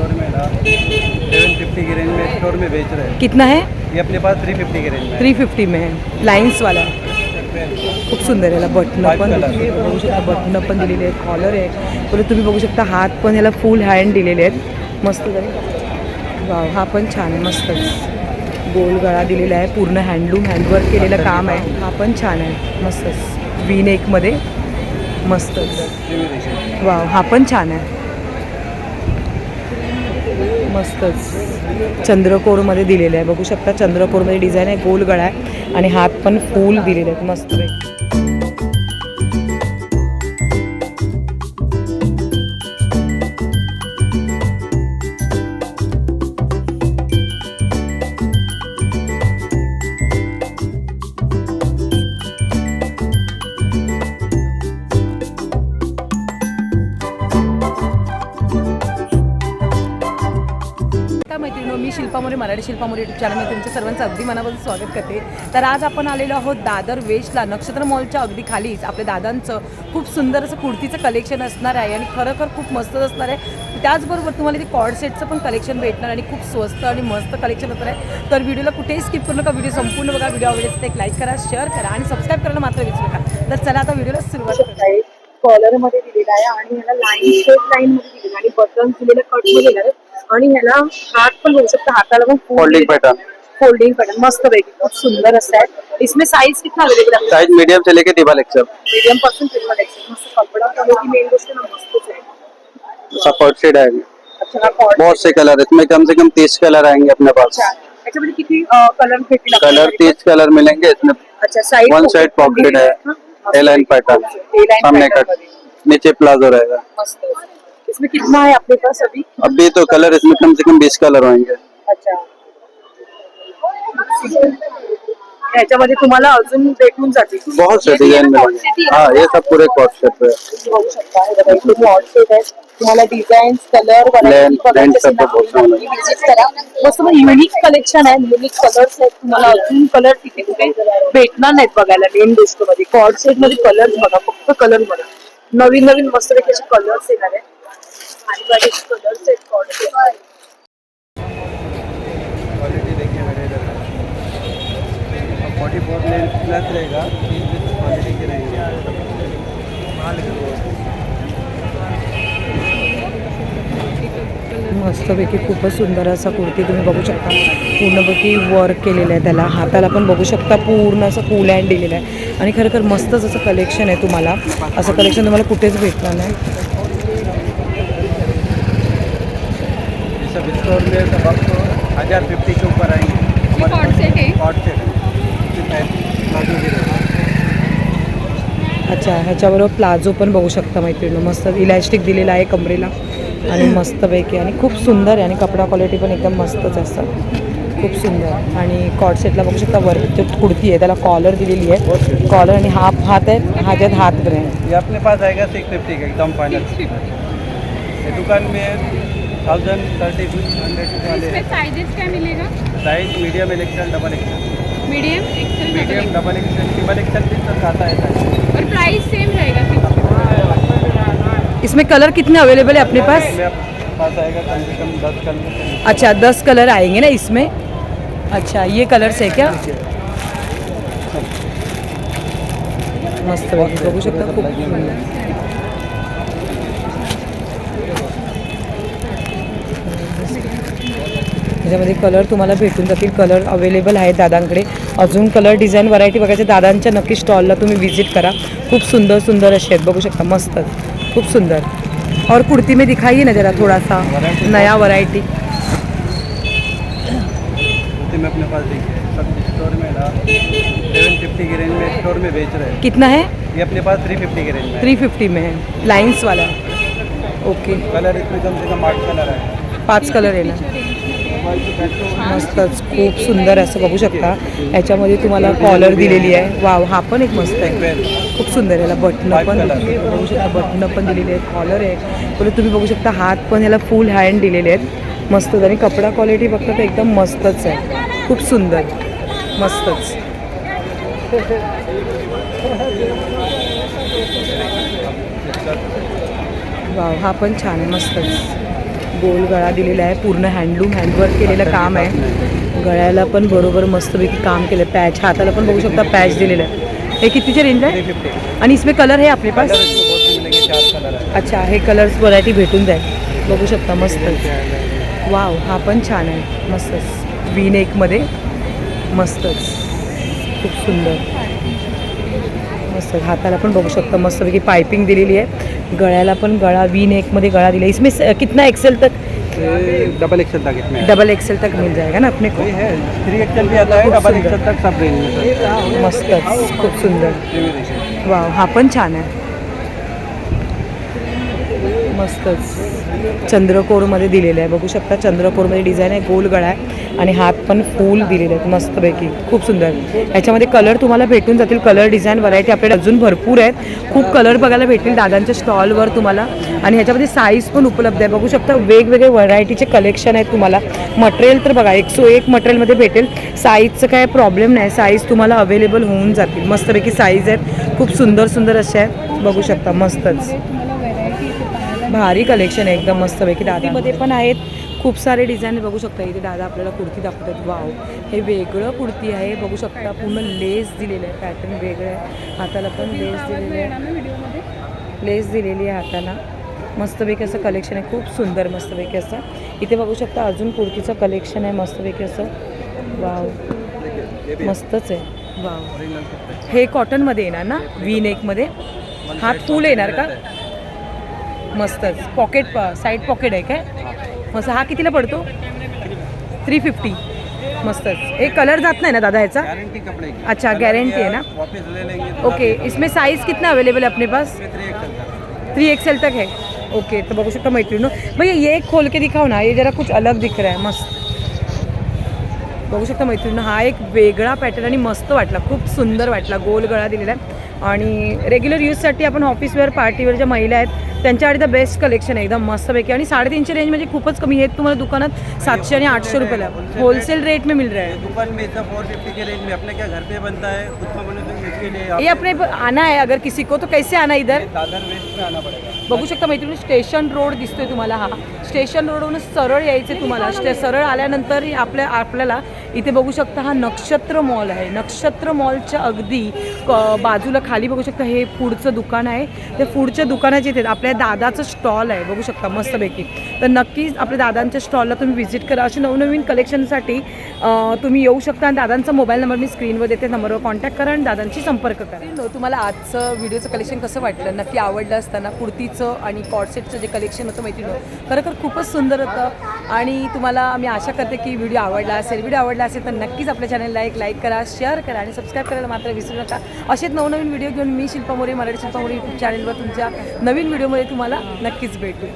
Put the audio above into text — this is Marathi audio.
स्टोर में सेवन फिफ्टी की रेंज में स्टोर में बेच रहे हैं। कितना है? ये अपने पास थ्री फिफ्टी की रेंज में है। थ्री फिफ्टी में है। लाईन्सवाला खूप सुंदर याला बटणं Five पण color. तुम्ही बघू शकता बटणं पण दिलेली आहेत कॉलर आहे। परत तुम्ही बघू शकता हात पण ह्याला फुल हँड दिलेले आहेत. मस्त तरी वाव हा पण छान आहे मस्तच गोल गळा दिलेला आहे पूर्ण हँडलूम हँडवर्क केलेलं काम आहे. हा पण छान आहे मस्तच वी नेकमध्ये मस्तच वाव हा पण छान आहे. मस्तच. चंद्रकोरमध्ये दिलेलं आहे. बघू शकता चंद्रकोरमध्ये डिझाईन आहे गोल गळा आहे आणि हात पण फूल दिलेले आहेत. मस्त काय मैत्रिणी मी शिल्पा मोरे मराठी शिल्पा मोरे युट्यूब चॅनलमध्ये तुमच्या सर्वांचं अगदी मनापासून स्वागत करते. तर आज आपण आलेलो आहोत दादर वेस्टला नक्षत्र मॉलच्या अगदी खालीच. आपल्या दादांचं खूप सुंदर असं कुर्तीचं कलेक्शन असणार आहे आणि खरोखर खूप मस्त असणार आहे. त्याचबरोबर तुम्हाला ते कॉर्ड सेटचं पण कलेक्शन भेटणार आणि खूप स्वस्त आणि मस्त कलेक्शन असणार आहे. तर व्हिडिओला कुठेही स्किप करू नका. व्हिडिओ संपूर्ण बघा. व्हिडिओ आवडेल तर एक लाईक करा शेअर करा आणि सबस्क्राईब करायला मात्र विसरू नका. तर चला आता व्हिडिओला सुरुवात करूया कॉलरमध्ये दिलेला आहे आणि याला लाईन शेप लाईनमध्ये दिलेला आणि बटन दिलेलं कट दिलेलं आहे. आणि ह्याला हात पण बघू शकता हाताला पण Folding pattern. फोल्डिंग पॅटर्न मस्त पैकी बहुत सुंदर असं आहे. इसमें साइज़ कितना अवेलेबल आहे? साइज़ मीडियम से लेके डबल एक्सेल मीडियम पासून फ़िल्म मस्त कपडा क्वालिटी मेन गोष्ट ना मस्तच आहे सपोर्ट शेड है अच्छा बहुत से कलर इसमें कम से कम तीस कलर आएँगे अपने पास. अच्छा याच्यामध्ये किती कलर भेटतील कलर? तीस कलर मिलेंगे इसमें अच्छा साइड वन साइड पॉकेट है ए लाइन पैटर्न सामने कट नीचे प्लाजो रहेगा। मस्त इसमें कितना है अपने पास अभी? अभी तो कलर इसमें कम से कम बीस कलर होंगे। अच्छा। ह्याच्यामध्ये तुम्हाला अजून भेटून जातील. बहुत से डिज़ाइन मिलेंगे हाँ ये सब पूरे कॉट सेट है बघू शकता. हे बघा इथे मॉड सेट आहे. तुम्हाला डिझाईन कलर Length, length सब बहुत चांगलं आहे. विज़िट करा. मस्त युनिक कलेक्शन आहे. युनिक कलर्स आहेत. तुम्हाला अजून कलर तिथे कुठे भेटणार नाहीत बघायला. मेन गोष्ट मध्ये कॉर्ड सेट मध्ये कलर बघा. फक्त कलर बघा. नवीन नवीन मस्त कलर्स येणार आहेत. क्वालिटी देखिए मेरे इधर। फोर्टी फोर प्लस रहेगा तीन पीस क्वालिटी की। रहेगी मस्तपैकी खूपच सुंदर असा कुर्ती तुम्ही बघू शकता. पूर्णपैकी वर्क केलेलं आहे त्याला. हाताला पण बघू शकता पूर्ण असं कूल हँड दिलेलं आहे. आणि खरं मस्तच असं कलेक्शन आहे तुम्हाला असं कलेक्शन तुम्हाला कुठेच भेटणार नाही ये सब स्टोर में सब आपको हज़ार फिफ्टी के ऊपर आएंगे कॉर्ड सेट है कॉट सेट है अच्छा ह्याच्याबरोबर प्लाझो पण बघू शकता मैत्रिणी मस्त इलॅस्टिक दिलेला आहे कमरेला. आणि मस्तपैकी आणि खूप सुंदर आहे. आणि कपडा क्वालिटी पण एकदम मस्तच असतं खूप सुंदर. आणि कॉट सेटला बघू शकता वर जो कुर्ती आहे. त्याला कॉलर दिलेली आहे. कॉलर आणि हाफ हात आहे. हातात हात पण आहे ये अपने पास आएगा सिक्स फिफ्टी का? एकदम फाइनल दुकान में थाउज़ेंड थर्टी हंड्रेड वाले इसमें साइजेस क्या मिलेगा? Size medium XL double XL medium XL medium double XL XL भी सब आता है साइज़ और प्राइस सेम रहेगा इसमें कलर कितने अवेलेबल है अपने पास? पास आएगा कम से कम दस कलर. अच्छा दस कलर आएँगे ना इसमें? अच्छा ये कलर्स है क्या? मस्त पैकी बघू शकता खूप त्याच्यामध्ये कलर तुम्हाला भेटून जातील. कलर अवेलेबल आहेत दादांकडे. अजून कलर डिझाईन व्हरायटी बघायचे दादांच्या नक्की स्टॉलला तुम्ही व्हिजिट करा. खूप सुंदर सुंदर असे आहेत. बघू शकता मस्तच खूप सुंदर. और कुर्ती में दिखाइए ना जरा थोड़ा सा नया वैरायटी कुर्ती में अपने पास देखिए सब स्टोर में ना सेवन फिफ्टी की रेंज में स्टोर में बेच रहे हैं। कितना है? ये अपने पास थ्री फिफ्टी की रेंज में है। थ्री फिफ्टी में है। लाइन्स वाला ओके कलर इसमें कम से कम आठ कलर है। पाच कलर आहे ना। मस्तच खूप सुंदर असं बघू शकता. याच्यामध्ये तुम्हाला कॉलर दिलेली आहे. वाव हा पण एक मस्त आहे. खूप सुंदर याला बटणं पण बघू शकता. बटणं पण दिलेली आहेत. कॉलर आहे. परत तुम्ही बघू शकता हात पण ह्याला फुल हँड दिलेले आहेत. मस्तच आणि कपडा क्वालिटी बघता तर एकदम मस्तच आहे. खूप सुंदर. मस्तच. वाव हा पण छान आहे. मस्तच. गोल गळा दिलेला आहे. पूर्ण हँडलूम हँडवर्क केलेलं काम आहे. गळ्याला पण बरोबर मस्तपैकी काम केलं पॅच हाताला पण बघू शकता पॅच दिलेलं आहे. हे कितीचे रेंज आहे? आणि इसमें कलर है आपके पास? अच्छा हे कलर्स व्हरायटी भेटून जाईल. बघू शकता मस्तच वाव हा पण छान आहे. मस्तच. वी नेकमध्ये मस्तच. खूप सुंदर. मस्त. हाताला पण बघू शकता मस्तपैकी पायपिंग दिलेली आहे. गळ्याला पण गळा वी नेकमध्ये गळा दिला इसमें कितना एक्सेल तक? डबल एक्सल तक इसमें। डबल एक्सेल तक मिल जाएगा ना अपने को? थ्री एक्सल भी आता है डबल। एक्सल तक सब रेंज में। मस्तच खूप सुंदर. वाव हा पण छान आहे. मस्तच. चंद्रकोरमध्ये दिलेलं आहे. बघू शकता चंद्रकोरमध्ये डिझाईन आहे गोल गळा आहे आणि हात पण फूल दिलेले आहेत मस्तपैकी. खूप सुंदर. ह्याच्यामध्ये कलर तुम्हाला भेटून जातील. कलर डिझाईन व्हरायटी आपल्याकडे अजून भरपूर आहेत. खूप कलर बघायला भेटतील दादांच्या स्टॉलवर तुम्हाला. आणि ह्याच्यामध्ये साईज पण उपलब्ध आहे. बघू शकता वेगवेगळे व्हरायटीचे कलेक्शन आहेत तुम्हाला. मटेरियल तर बघा एक सो एक मटेरियलमध्ये भेटेल साईजचं काय प्रॉब्लेम नाही. साईज तुम्हाला अवेलेबल होऊन जातील. मस्तपैकी साईज आहेत. खूप सुंदर सुंदर असे आहेत. बघू शकता मस्तच तुम्हाला व्हरायटी इथे पाहायला भारी कलेक्शन आहे एकदम मस्तपैकी दादामध्ये पण आहेत. खूप सारे डिझाईन बघू शकता इथे दादा आपल्याला कुर्ती दाखवतात. वाव हे वेगळं कुर्ती आहे. बघू शकता पूर्ण लेस दिलेलं आहे. पॅटर्न वेगळं आहे. हाताला पण लेस दिलेलं आहे. लेस दिलेली आहे हाताला. मस्तपैकी असं कलेक्शन आहे. खूप सुंदर मस्तपैकी असं. इथे बघू शकता अजून कुर्तीचं कलेक्शन आहे मस्तपैकी असं. वाव मस्तच आहे. वाव हे कॉटनमध्ये येणार ना? वी नेकमध्ये हात फुल येणार का? मस्तच. पॉकेट साईड पॉकेट आहे काय? मस्त. हा कितीला पडतो? थ्री फिफ्टी मस्तच. हे कलर जात नाही ना दादा ह्याचा गारंटी कपड़े की अच्छा, गारंटी भी है ना? ओके इसमें साइज कितना अवेलेबल है अपने पास? थ्री एक्सल तक. है? ओके तो बघू शकता मैत्रिणी भैया ये एक खोल के दिखाओ ना. ये जरा कुछ अलग दिख रहा है. मस्त. बघू शकता मैत्रिणी हा एक वेगळा पॅटर्न आणि मस्त वाटला. खूप सुंदर वाटला. गोल गळा दिलेला आहे. आणि रेग्युलर यूजसाठी आपण ऑफिसवेअर पार्टीवेअर ज्या महिला आहेत त्यांच्यासाठी द बेस्ट कलेक्शन आहे एकदम मस्तपैकी. आणि साडेतीनशे रेंज म्हणजे खूपच कमी हे तुम्हाला दुकानात सातशे आणि आठशे रुपयाला होलसेल रेट में मिल रहा है. दुकान में इतना फोर फिफ्टी के रेंज में अपने क्या घर पे बनता है? खुद का बने तो इसके लिए आप ये अपने आना है अगर किसी को तो कैसे आना इधर? दादर वेस्ट में आना पड़ेगा। बघू शकता मैत्रिणी स्टेशन रोड दिसतोय तुम्हाला हा. स्टेशन रोडवरून सरळ यायचे तुम्हाला. सरळ आल्यानंतर आपल्या आपल्याला इथे बघू शकता हा नक्षत्र मॉल आहे. नक्षत्र मॉलच्या अगदी क- बाजूला खाली बघू शकता हे फूडचं दुकान आहे. त्या फूडच्या दुकानाच्या इथे आपल्या दादाचं स्टॉल आहे. बघू शकता मस्तपैकी. तर नक्कीच आपल्या दादांच्या स्टॉलला तुम्ही व्हिजिट करा. अशी नवनवीन कलेक्शनसाठी तुम्ही येऊ शकता आणि दादांचा मोबाईल नंबर मी स्क्रीनवर देते. नंबरवर कॉन्टॅक्ट करा आणि दादांशी संपर्क करा. तुम्हाला आजचं व्हिडिओचं कलेक्शन कसं वाटलं? नक्की आवडलं असताना कुर्तीचं आणि कॉडसेटचं जे कलेक्शन होतं माहिती खरं खूपच सुंदर होतं. आणि तुम्हाला मी आशा करते की व्हिडिओ आवडला असेल. व्हिडिओ आवडला असेल तर नक्कीच आपल्या चॅनलला एक लाईक करा शेअर करा आणि सबस्क्राईब करायला मात्र विसरू नका. असेच नवनवीन व्हिडिओ घेऊन मी शिल्पा मोरे मराठी शिल्पा मोरे यूट्यूब चॅनलवर तुमच्या नवीन व्हिडिओमध्ये तुम्हाला नक्कीच भेटू.